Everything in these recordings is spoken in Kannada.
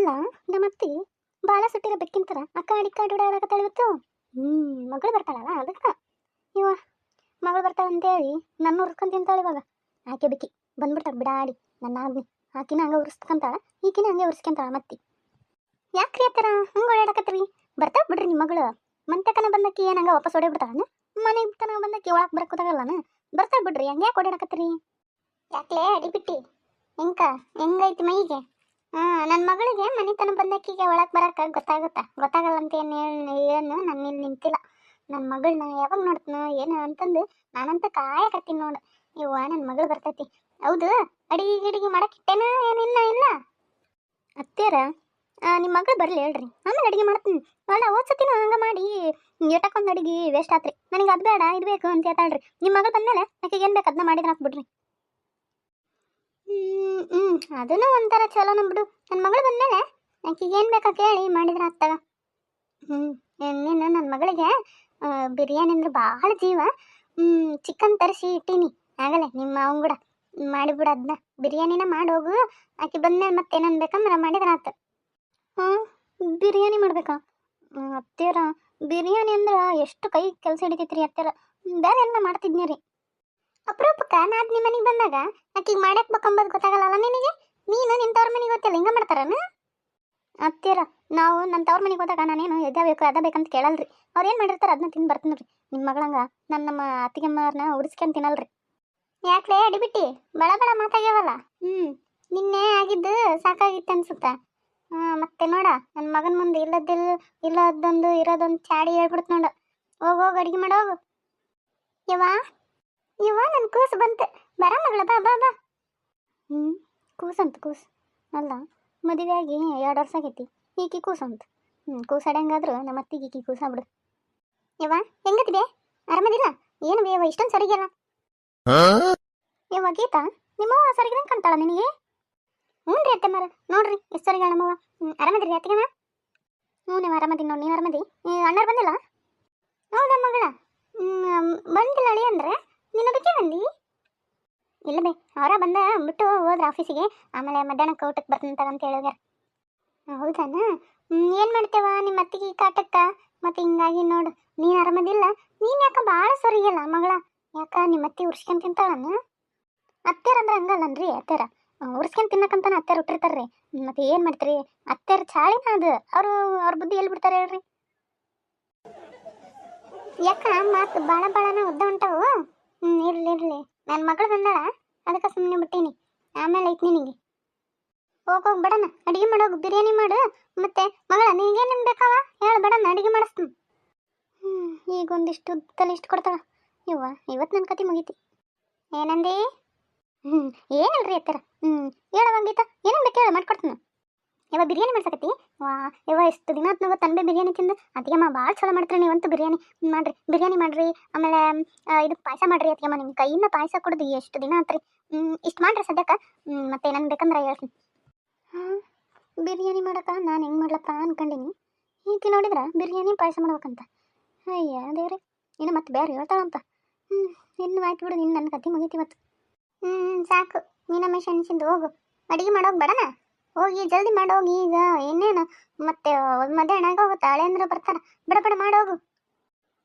ಅಲ್ಲ, ನಮ್ಮ ಅತ್ತಿ ಬಾಳ ಸುಟ್ಟಿರೋ ಬೆಕ್ಕಿಂತರ ಅಕ್ಕ ಅಡಿ ಕಾಡು ಓಡಾಡಕತ್ತಾಳ ಇವತ್ತು ಹ್ಮ್, ಮಗಳು ಬರ್ತಾಳಲ್ಲ ಅದಕ್ಕ. ಇವ ಮಗಳು ಬರ್ತಾಳ ಅಂತೇಳಿ ನನ್ನ ಉರ್ಸ್ಕೊಂಡ್ ತಿಂತಾಳೆ ಇವಾಗ. ಆಕೆ ಬೆಕ್ಕಿ, ಬಂದ್ಬಿಡ್ತಾಳೆ, ಬಿಡಾಡಿ. ನನ್ನ ಆದ್ನಿ ಆಕಿನ ಹಂಗ ಉರ್ಸ್ಕೊಂತಾಳ, ಈಕಿನ ಹಂಗೆ ಉರ್ಸ್ಕೊಂತಾಳ ಮತ್ತಿ ಯಾಕ್ರಿ ಆ ಥರ ಹಂಗೆ ಬರ್ತಾಳ ಬಿಡ್ರಿ ನಿಮ್ಮ ಮಗಳು. ಮಂತಕನ ಬಂದಕ್ಕೆ ಏನು ಹಂಗ ವಾಪಸ್ ಹೊಡೆ ಬಿಡ್ತಾಳನ ಮನೆಗೆ ತನಕ ಬಂದಕ್ಕೆ ಒಳಗೆ ಬರಕೋದಾಗಲ್ಲನ ಬರ್ತಾ ಬಿಡ್ರಿ ಹಂಗೆ ಯಾಕೆ ಓಡಾಡಕತ್ರಿ ಯಾಕ್ಲೇ ಅಡಿಬಿಟ್ಟಿ ಹೆಂಕ, ಹೆಂಗೈತಿ ಮೈಗೆ? ಹಾ ನನ್ನ ಮಗಳಿಗೆ ಮನೆತನ ಬಂದಕ್ಕಿಗೆ ಒಳಗೆ ಬರಕ್ಕೆ ಗೊತ್ತಾಗುತ್ತಾ? ಗೊತ್ತಾಗಲ್ಲ ಅಂತ ಏನು ಏನು ನಾನು ಇಲ್ಲಿ ನಿಂತಿಲ್ಲ. ನನ್ನ ಮಗಳನ್ನ ಯಾವಾಗ ನೋಡ್ತೀನೋ ಏನು ಅಂತಂದು ನಾನಂತ ಕಾಯಕತ್ತೀನಿ ನೋಡು. ಇವ್ವ ನನ್ನ ಮಗಳು ಬರ್ತೈತಿ. ಹೌದು, ಅಡಿಗೆ ಗಿಡಿಗೆ ಮಾಡಕ್ಕೆ ಇಟ್ಟೇನ ಏನಿಲ್ಲ ಇಲ್ಲ ಅತ್ತೇರ ನಿಮ್ಮ ಮಗಳು ಬರಲಿ ಹೇಳ್ರಿ. ಆಮೇಲೆ ಅಡಿಗೆ ಮಾಡ್ತೀನಿ. ಅಲ್ಲ ಓದ್ಸತಿನ ಹಂಗೆ ಮಾಡಿ ಎಟಕ್ಕೊಂದು ಅಡಿಗೆ ವೇಸ್ಟ್ ಆತ್ರಿ. ನನಗೆ ಅದು ಬೇಡ, ಇದು ಬೇಕು ಅಂತ ಹೇಳ್ತಾಳ್ರಿ. ನಿಮ್ಮ ಮಗಳು ಬಂದಮೇಲೆ ಆಕೆಗೆ ಏನು ಬೇಕು ಅದನ್ನ ಮಾಡಿದ್ರೆ ಹಾಕ್ಬಿಡ್ರಿ. ಹ್ಮ್ ಅದನ್ನು ಒಂಥರ ಚಲೋನ ಬಿಡು ನನ್ನ ಮಗಳು ಬಂದ್ಮೇಲೆ ಏನು ಬೇಕಾ ಕೇಳಿ ಮಾಡಿದ್ರೆ ಆಗ್ತಾಗ ಹ್ಞೂ ನೀನು ನನ್ನ ಮಗಳಿಗೆ ಬಿರಿಯಾನಿ ಅಂದ್ರೆ ಭಾಳ ಜೀವ. ಚಿಕನ್ ತರಿಸಿ ಇಟ್ಟೀನಿ. ಆಗಲ್ಲ ನಿಮ್ಮ ಅವನ್ ಕೂಡ. ಮಾಡಿಬಿಡು ಅದನ್ನ ಬಿರಿಯಾನಿನ ಮಾಡೋಗು ಆಕೆ ಬಂದ್ಮೇಲೆ ಮತ್ತೆ ಏನನ್ ಬೇಕಂದ್ರೆ ಮಾಡಿದ್ರೆ ಆತ. ಹಾಂ, ಬಿರಿಯಾನಿ ಮಾಡ್ಬೇಕಾ? ಅತ್ತೆಯರ, ಬಿರಿಯಾನಿ ಅಂದ್ರೆ ಎಷ್ಟು ಕೈ ಕೆಲಸ ಹಿಡಿತೈತ್ರಿ ಅತ್ತೆಯರ. ಬೇರೆ ಎಲ್ಲ ಮಾಡ್ತಿದ್ನಿ ರೀ. ಅಪರೂಪಕ್ಕ, ನಾ ನಿಮ್ಮ ಮನೆಗೆ ಬಂದಾಗ, ಆಕಿಗೆ ಮಾಡಕ್ ಬೇಕಂಬದು ಗೊತ್ತಾಗಲ್ಲ ನಿನಗೆ? ನೀನು ನಿನ್ನ ತವ್ರ ಮನೆಗೆ ಗೊತ್ತಿಲ್ಲ ಹಿಂಗ ಮಾಡ್ತಾರನ ಅತ್ತಿರ ನಾವು ನನ್ನ ತವ್ರ ಮನೆಗೆ ಹೋದಾಗ ನಾನೇನು ಎದ ಬೇಕು ಅದ ಬೇಕಂತ ಕೇಳಲ್ರಿ. ಅವ್ರು ಏನು ಮಾಡಿರ್ತಾರೆ ಅದನ್ನ ತಿಂದು ಬರ್ತೀನಿ ರೀ ನಿಮ್ಮ ಮಗಳಂಗ ನನ್ನ ನಮ್ಮ ಅತ್ತಿಗೆಮ್ಮವ್ರನ್ನ ಉಡಿಸ್ಕೊಂಡ್ ತಿನ್ನಲ್ರಿ. ಯಾಕ್ಲೆ ಅಡಿಬಿಟ್ಟಿ? ಬಳ ಬಳ ಮಾತಾಗ್ಯಾವಲ್ಲ? ಹ್ಞೂ ನಿನ್ನೆ ಆಗಿದ್ದು ಸಾಕಾಗಿತ್ತು ಅನ್ಸುತ್ತೆ. ಮತ್ತೆ ನೋಡ ನನ್ನ ಮಗನ ಮುಂದೆ ಇಲ್ಲದಿಲ್ಲ ಇಲ್ಲದೊಂದು, ಇರೋದೊಂದು ಚಾಡಿ ಹೇಳ್ಬಿಡ್ತು ನೋಡ. ಹೋಗ್ ಹೋಗ್, ಅಡಿಗೆ ಮಾಡೋಗು ಯವ್ವ? ಯವ್ವ ನನ್ನ ಕೂಸು ಬಂತು. ಬರ ಮಗಳ ಬಾ ಬಾ ಬಾ. ಹ್ಞೂ ಕೂಸಂತ ಕೂಸು. ಅಲ್ಲ ಮದುವೆ ಆಗಿ ಎರಡು ವರ್ಷ ಆಗೈತಿ. ಈಕಿ ಕೂಸಂತ. ಹ್ಞೂ ಕೂಸಾಡಂಗಾದ್ರು ನಮ್ಮ ಅತ್ತಿಗೆ ಈಕಿ ಕೂಸಾಬಿಡು ಯವ್ವ ಹೆಂಗತಿದೆ ಅರಮದಿಲ್ಲ ಏನು ಬೇವ ಇಷ್ಟೊಂದು ಸರಿಗಿಲ್ಲ ಯವ್ವ ಗೀತಾ ನಿಮ್ಮವ್ವ ಸರಿಗಿದಂಗೆ ಕಾಣ್ತಾಳ ನಿನಗೆ? ಹ್ಞೂ ರೀ ಅತ್ತೆ ಮರ ನೋಡ್ರಿ ಎಷ್ಟು ಸರಿಗಳ ನಮ್ಮವ್ವ ಹ್ಞೂ ಆರಾಮದಿರಿ ಅತ್ತಿಗೆನ ಹ್ಞೂ ನೀವು ಆರಾಮದಿ ನೋಡಿ ನೀವು ಆರಾಮದಿ. ಅಣ್ಣರು ಬಂದಿಲ್ಲ? ಹೌದಾ ಮಗಳ? ಹ್ಮ್, ಬಂದಿಲ್ಲ ಅಳಿ ಅಂದ್ರೆ? ನಿನ್ನ ಬಿಟ್ಟೆ ಬಂದಿ ಇಲ್ಲ ಬೇ, ಅವರ ಬಂದ ಬಿಟ್ಟು ಆಫೀಸಿಗೆ ಆಮೇಲೆ ಮಧ್ಯಾಹ್ನಕ್ಕೆ ಊಟಕ್ಕೆ ಬರ್ತೀನಿ ಅಂತ ಹೇಳಿದಾರೆ ಹೌದಾನ? ಏನು ಮಾಡ್ತೇವ ನಿಮ್ಮ ಅತ್ತಿಗೆ ಕಾಟಕ್ಕ? ಮತ್ತೆ ಹಿಂಗಾಗಿ ನೋಡು, ನೀನು ಆರಾಮದಿಲ್ಲ? ನೀನು ಯಾಕ ಭಾಳ ಸರಿಯಲ್ಲ ಮಗಳ? ಯಾಕ ನಿಮ್ಮ ಅತ್ತಿ ಉರ್ಸ್ಕೊಂಡ್ ತಿಂತಾಳನ? ಅತ್ತೆರ ಅಂದ್ರೆ ಹಂಗಲ್ಲನ್ರಿ ಅತ್ತೆರ ಉರ್ಸ್ಕೊಂಡ್ ತಿನ್ನಕಂತಾನೆ ಅತ್ತೆರ ಹುಟ್ಟಿರ್ತಾರ್ರಿ ಮತ್ತೆ ಏನು ಮಾಡ್ತೀರಿ? ಅತ್ತೆರ ಚಾಳಿನ ಅದು. ಅವರು, ಅವ್ರ ಬುದ್ಧಿ ಎಲ್ಲಿ ಬಿಡ್ತಾರೆ ಹೇಳ್ರಿ. ಯಾಕ ಮಾತು ಭಾಳ ಭಾಳನ ಉದ್ದ ಹೊಂಟವು? ನನ್ನ ಮಗಳು ಬಂದಾಳ, ಅದಕ್ಕೆ ಸುಮ್ಮನೆ ಬಿಟ್ಟೀನಿ. ಆಮೇಲೆ ಐತಿ ನಿನಗೆ. ಹೋಗ್ ಹೋಗಿ ಬಡನ, ಅಡುಗೆ ಮಾಡೋಗಿ ಬಿರಿಯಾನಿ ಮಾಡು, ಮತ್ತೆ ಮಗಳ ನಿನಗೇನೇನು ಬೇಕಾವ? ಹೇಳು ಬಡನ, ಅಡುಗೆ ಮಾಡಿಸ್ತೀನಿ. ಹ್ಞೂ ಈಗ ಒಂದಿಷ್ಟು ತಲೆ ಇಷ್ಟು ಕೊಡ್ತಾಳ. ಇವ್ವ ಇವತ್ತು ನನ್ನ ಕತೆ ಮುಗೀತಿ. ಏನಂದಿ? ಹ್ಞೂ ಏನಲ್ರಿ ಅತ್ತರ ಹ್ಞೂ ಹೇಳವಂಗೀತ ಏನೇನು ಬೇಕು ಹೇಳು, ಮಾಡ್ಕೊಡ್ತೀನಿ. ಇವ ಬಿರಿಯಾನಿ ಮಾಡ್ಸಕತ್ತಿ? ವಾ, ಇವ ಎಷ್ಟು ದಿನ ಆತ್ನವ ನಾವು ತನ್ಬೆ ಬಿರಿಯಾನಿ ತಿಂದು ಅತ್ತಿಗೆಮ್ಮ ಭಾಳ ಚಲೋ ಮಾಡ್ತೀರಿ ನೀವಂತೂ ಬಿರಿಯಾನಿ. ಮಾಡ್ರಿ. ಬಿರಿಯಾನಿ ಮಾಡ್ರಿ, ಆಮೇಲೆ ಇದು ಪಾಯಸ ಮಾಡ್ರಿ ಅತ್ತಿಗೆಮ್ಮ ನಿಮ್ಮ ಕೈಯಿಂದ ಪಾಯಸ ಕುಡ್ದು ಎಷ್ಟು ದಿನ ಆತ್ರಿ? ಇಷ್ಟು ಮಾಡ್ರಿ ಸದ್ಯಕ್ಕೆ. ಮತ್ತೆ ಏನೇನು ಬೇಕಂದ್ರೆ ಹೇಳ್ತೀನಿ. ಹಾಂ, ಬಿರಿಯಾನಿ ಮಾಡಕ್ಕ ನಾನು ಹೆಂಗೆ ಮಾಡ್ಲಪ್ಪ ಅನ್ಕೊಂಡಿನಿ. ಈಕೆ ನೋಡಿದ್ರೆ ಬಿರಿಯಾನಿ ಪಾಯಸ ಮಾಡ್ಬೇಕಂತ? ಅಯ್ಯ, ದೇವ್ರಿ, ಇನ್ನು ಮತ್ತೆ ಬೇರೆ ಹೇಳ್ತಾಳಂತ. ಹ್ಞೂ ಇನ್ನು ಆಯ್ತು ಬಿಡು ನಿನ್ನ ನನ್ನ ಕತೆ ಮುಗೀತಿ ಇವತ್ತು. ಹ್ಞೂ ಸಾಕು. ನೀನಮ್ಮ ಅನ್ಸಿಂದು ಹೋಗು. ಅಡುಗೆ ಮಾಡೋಕೆ ಬೇಡನ? ಹೋಗಿ ಜಲ್ದಿ ಮಾಡೋಗಿ ಈಗ ಇನ್ನೇನು ಮತ್ತೆ ಮಧ್ಯಾಹ್ನ ಹೋಗುತ್ತೆ ಹಳೆಂದ್ರೆ ಬರ್ತಾರ. ಬಿಡ ಬಿಡ ಮಾಡೋಗು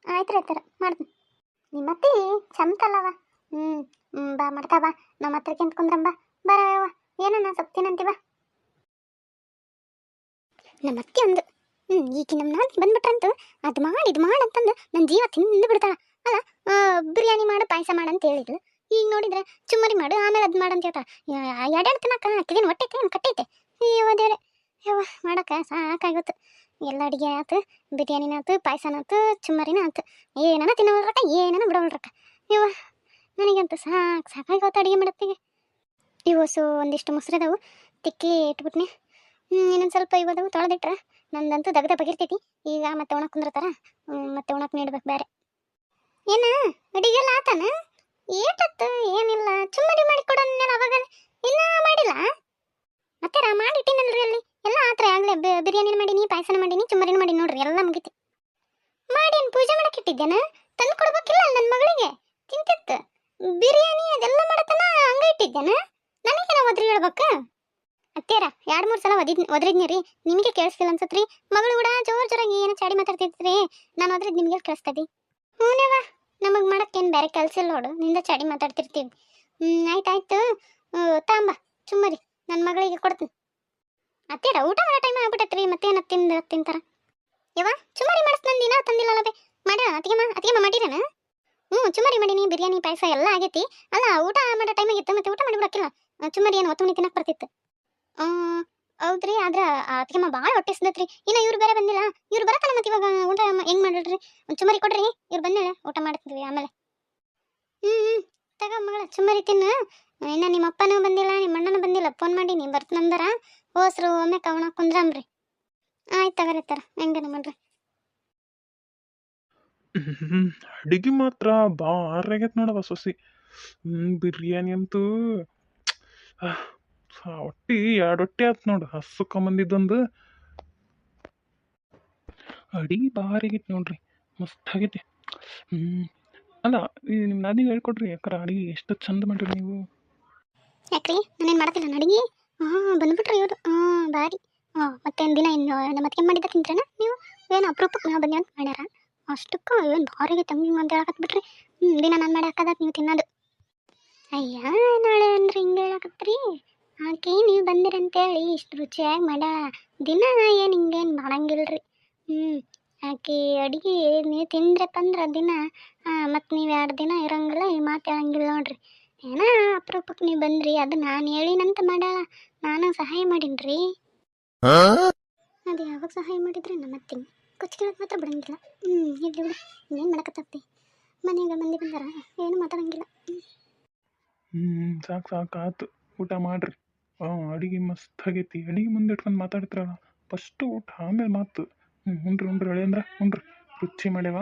ಆಯ್ತು ರೀ ಆಯ್ತಾರ, ಮಾಡ್ತೀನಿ. ನಿಮ್ಮ ಅತ್ತಿ ಚಮ್ತಲ್ಲವ ಹ್ಞೂ ಬಾ, ಮಾಡ್ತಾ ಬಾ. ನಮ್ಮ ಹತ್ರಕ್ಕೆ ಅಂತ ಕುಂದ್ರಂಬ ಬರವ ಏನನ್ನ ನಾ ಸಪ್ತೀನಂತೀವ ನಮ್ಮ ಅತ್ತಿ ಅಂದು. ಹ್ಞೂ ಈಕಿ ನಮ್ಮ ನಾಲ್ಕು ಬಂದ್ಬಿಟ್ರಂತು. ಅದು ಮಾಡಿ, ಇದು ಮಾಡು ಅಂತಂದು ನನ್ನ ಜೀವ ತಿಂದು ಬಿಡ್ತಾಳ. ಅಲ್ಲ ಬಿರಿಯಾನಿ ಮಾಡು, ಪಾಯಸ ಮಾಡು ಅಂತ ಹೇಳಿದ್ಲು. ಈಗ ನೋಡಿದ್ರೆ ಚುಮ್ಮರಿ ಮಾಡು, ಆಮೇಲೆ ಅದು ಮಾಡು ಅಂತ ಎರಡೆರಡು ತಿನ್ನಕ್ಕ ಹಾಕಿದೇನು ಹೊಟ್ಟೆ ಏನು ಕಟ್ಟೈತೆ. ಅಯ್ಯೋ, ದೇವ್ರೆ. ಯವ್ವ, ಮಾಡಕ್ಕೆ ಸಾಕಾಗುತ್ತೆ. ಎಲ್ಲ ಅಡುಗೆ ಆಯ್ತು ಬಿರಿಯಾನಿನ ಆಯ್ತು ಪಾಯಸನ ಆಯ್ತು ಚುಮ್ಮರಿನ ಆಯ್ತು ಏನನ ತಿನ್ನೋಲ್ರಕ್ಕ ಏನನ ಬಿಡೋಲ್ರಕ್ಕ ಯವ್ವ, ನನಗಂತೂ ಸಾಕು ಸಾಕಾಗಿತ್ತು ಅಡುಗೆ ಮಾಡತ್ತಿಗೆ ಇವು ಸೊ, ಒಂದಿಷ್ಟು ಮೊಸರದವು ತಿಕ್ಕಿ ಇಟ್ಬಿಟ್ನೆ. ಇನ್ನೊಂದು ಸ್ವಲ್ಪ ಇವದವು ತೊಳೆದಿಟ್ರೆ. ನಂದಂತೂ ದಗದ ಬಗಿರ್ತೈತಿ ಈಗ ಮತ್ತೆ ಉಣಕ್ಕೆ ಕುಂದಿರ್ತಾರ. ಮತ್ತೆ ಉಣಕ್ಕೆ ನೀಡ್ಬೇಕು ಬೇರೆ ಏನ ಅಡಿಗೆಲ್ಲ ಆತನ? ಏಟತ್ತು ಏನಿಲ್ಲ. ಚುಮ್ಮರಿ ಮಾಡಿ ಕೊಡೋನ್ನೆಲ್ಲ ಅವಾಗ. ಇನ್ನ ಮಾಡಿಲ್ಲ. ಮತ್ತೆ ರಾ ಮಾಡಿಟ್ಟಿನಲ್ರಿ ಅಲ್ಲಿ. ಎಲ್ಲ ಆತ್ರ ಆಗ್ಲೇ. ಬಿರಿಯಾನಿ ಮಾಡೀನಿ ಪಾಯಸನ ಮಾಡೀನಿ ಚುಮ್ಮರಿನ ಮಾಡಿ ನೋಡ್ರಿ. ಎಲ್ಲ ಮುಗಿತಿ. ಮಾಡೇನು ಪೂಜೆ ಮಾಡಕ್ಕೆ ಇಟ್ಟಿದ್ದೇನ? ತಂದು ಕೊಡ್ಬೇಕಿಲ್ಲ ನನ್ನ ಮಗಳಿಗೆ. ತಿಂತಿತ್ತು. ಬಿರಿಯಾನಿ ಅದೆಲ್ಲ ಮಾಡತನ ಹಂಗ ಇಟ್ಟಿದ್ದೇನ? ನನಗೇನ ಒದ್ರಿ ಹೇಳ್ಬೇಕ? ಅತ್ತೇರ, ಎರಡು ಮೂರು ಸಲ ಒದಿದ್ ಒದ್ರಿದ್ನಿ ರೀ. ನಿಮಗೆ ಕೇಳಿಸ್ತಿಲ್ಲ ಅನ್ಸತ್ರಿ. ಮಗಳು ಕೂಡ ಜೋರ್ ಜೋರಾಗಿ ಏನೋ ಚಾಡಿ ಮಾತಾಡ್ತಿದ್ರಿ. ನಾನು ಒದ್ರಿದ್ ನಿಮಗೆ ಕೇಳಿಸ್ತದಿ? ಹ್ಞೂನವ ನಮಗೆ ಮಾಡಕ್ಕೇನು ಬೇರೆ ಕೆಲಸ ಇಲ್ಲ ನೋಡು, ನಿಂದ ಚಾಡಿ ಮಾತಾಡ್ತಿರ್ತೀವಿ ಹ್ಞೂ ಆಯ್ತಾಯ್ತು ತಾಂಬ, ಚುಮ್ಮರಿ ನನ್ನ ಮಗಳಿಗೆ ಕೊಡ್ತೀನಿ. ಅತ್ತೀರ ಊಟ ಮಾಡೋ ಟೈಮ್ ಆಗ್ಬಿಟ್ಟತ್ರಿ, ಮತ್ತೇನು ತಿಂದ ತಿಂತಾರ ಯವ್ವ, ಚುಮ್ಮರಿ ಮಾಡಿಸ್ ದಿನ ತಂದಿಲ್ಲಲ್ಲ ಬೇ ಮಾಡ್ಯಾಳ ಅತ್ತಿಗೆಮ್ಮ ಅತ್ತಿಗೆಮ್ಮ ಮಾಡಿರೇನ ಹ್ಞೂ ಚುಮ್ಮರಿ ಮಾಡೀನಿ ಬಿರಿಯಾನಿ, ಪಾಯಸ ಎಲ್ಲ ಆಗೈತಿ. ಅಲ್ಲ, ಊಟ ಮಾಡೋ ಟೈಮ್ ಆಗಿತ್ತು ಮತ್ತೆ ಊಟ ಮಾಡಿಬಿಡಕ್ಕಿಲ್ಲ ಚುಮ್ಮರಿ ಏನು ಒತ್ತು ಮಣಿ ತಿನ್ನಕ್ಕೆ ಬರ್ತಿತ್ತು ಹೌದ್ರಿ, ಆದ್ರೆ ಅತ್ತಿಗೆಮ್ಮ ಭಾಳ ಹೊಟ್ಟೆ ಇನ್ನು ಇವ್ರು ಬೇರೆ ಬಂದಿಲ್ಲ. ಇವ್ರು ಬರತ್ತಲ್ಲ ಮತ್ತೆ ಇವಾಗ ಊಟ ಹೆಂಗೆ ಒಂದ್ ಚುಮ್ಮರಿ ಕೊಡ್ರಿ, ಇವ್ರು ಬಂದಿಲ್ಲ ಊಟ ಮಾಡ್ತಿದ್ವಿ ಆಮೇಲೆ. ತಗೋ ಮಗಳ ಚುಮ್ಮರಿ ಇನ್ನ ನಿಮ್ಮ ಅಪ್ಪನೂ ಬಂದಿಲ್ಲ, ನಿಮ್ಮ ಅಣ್ಣನೂ ಬಂದಿಲ್ಲ ಫೋನ್ ಮಾಡಿ ನೀ ಬರ್ತನಂದರ ಹೋಸ್ರು, ಒಮ್ಮೆ ಕವಣ ಕುಂದ್ರಾಮ್ರಿ ಆಯ್ತು ತಗರಿ ತರ ಹೆಂಗನ ಮಾಡ್ರಿ ಅಡಿಗೆ ಮಾತ್ರ ಆಗೈತೆ ನೋಡವ ಸೊಸಿ. ಬಿರಿಯಾನಿ ಅಂತೂ ಒಟ್ಟಿ, ಎರಡು ಹೊಟ್ಟಿ ಆಯ್ತು ನೋಡು, ಹಸ್ಕೊಂಬಂದಿದ್ದೊಂದು. ಅಡಿಗೆ ಭಾರಿ ಆಗೈತೆ ನೋಡ್ರಿ, ಮಸ್ತ್ ಆಗೈತಿ. ಹ್ಮ್. ಅಲ್ಲ, ಈ ನಿಮ್ಮ ನಾದಿಗೆ ಹೇಳ್ಕೊಡ್ರಿ ಯಾಕರ ಅಡಿಗೆ ಎಷ್ಟು ಚಂದ ಮಾಡ್ರಿ ನೀವು. ಯಾಕ್ರಿ? ನಾನೇನು ಮಾಡ್ತಿಲ್ಲ? ನಡಿಗೆ ಹಾಂ ಬಂದ್ಬಿಟ್ರಿ ಇವರು. ಹಾಂ ಬಾರಿ. ಹಾಂ ಮತ್ತೇನು ದಿನ ಇನ್ನು ನಮ್ಮ ಅತ್ತಿಗೆ ಮಾಡಿದ್ದ ತಿಂದ್ರೇನ ನೀವು? ಏನು ಅಪರೂಪಕ್ಕೆ ನಾವು ಬನ್ನಿ ಅಂತ ಮಾಡ್ಯಾರ? ಅಷ್ಟಕ್ಕೆ, ಏನು ಬಾರಿಗೆ ತಂಗಿ ಅಂತ ಹೇಳಕತ್ಬಿಟ್ರಿ ಹ್ಞೂ ದಿನ ನಾನು ಮಾಡಿ ಹಾಕದ ನೀವು ತಿನ್ನೋದು. ಅಯ್ಯ, ನಾಳೆ ಅಂದ್ರೆ ಹಿಂಗೆ ಹೇಳಕತ್ರಿ ಆಕೆ ನೀವು ಬಂದಿರಂತೇಳಿ, ಇಷ್ಟು ರುಚಿಯಾಗಿ ಮಾಡ ದಿನ ಏನು ಹಿಂಗೇನು ಮಾಡಂಗಿಲ್ರಿ. ಹ್ಞೂ ಆಕೆ ಅಡುಗೆ ನೀವು ತಿಂದ್ರೆ ಅಂದ್ರೆ ದಿನ ಮತ್ತು ನೀವು ಎರಡು ದಿನ ಇರಂಗಿಲ್ಲ ಈ ಮಾತು ಹೇಳಂಗಿಲ್ಲ ನೋಡ್ರಿ. ಏನ ಅಪರೂಪಕ್ಕೆ ನೀವು ಬಂದ್ರಿ ಅದು ನಾನು ಹೇಳಿನಂತ ಮಾಡ್ಯಾಳ ನಾನು ಸಹಾಯ ಮಾಡೀನ್ರಿ. ಅದು ಯಾವಾಗ ಸಹಾಯ ಮಾಡಿದ್ರೆ ನಮ್ಮ ಅತ್ತಿ ಕೊಚ್ಚಿಕೊಳ್ಳೋಕೆ ಮಾತ್ರ ಬಿಡಂಗಿಲ್ಲ. ಹ್ಞೂ ಇರ್ಲಿ ಬಿಡು ಇನ್ನೇನು ಮಾಡಕತ್ತಿ ಮನೆಯಾಗ ಮಂದಿ ಬಂದಾರ ಏನು ಮಾತಾಡಂಗಿಲ್ಲ. ಹ್ಞೂ ಸಾಕು ಸಾಕು ಆತು ಊಟ ಮಾಡ್ರಿ. ಹಾಂ ಅಡಿಗೆ ಮಸ್ತ್ ಆಗೈತಿ. ಅಡಿಗೆ ಮುಂದೆ ಇಟ್ಕೊಂಡು ಮಾತಾಡ್ತಿರಲ್ಲ ಫಸ್ಟು ಊಟ ಆಮೇಲೆ ಮಾತು. ಹ್ಞೂ ಉಂಡ್ರಿ ಉಂಡ್ರಿ ಹೇಳಿ ಅಂದ್ರೆ ಉಂಡ್ರಿ. ರುಚಿ ಮಾಡ್ಯಾವ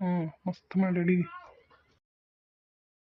ಹ್ಞೂ ಮಸ್ತ್ ಮಾಡಿ ಅಡಿಗೆ.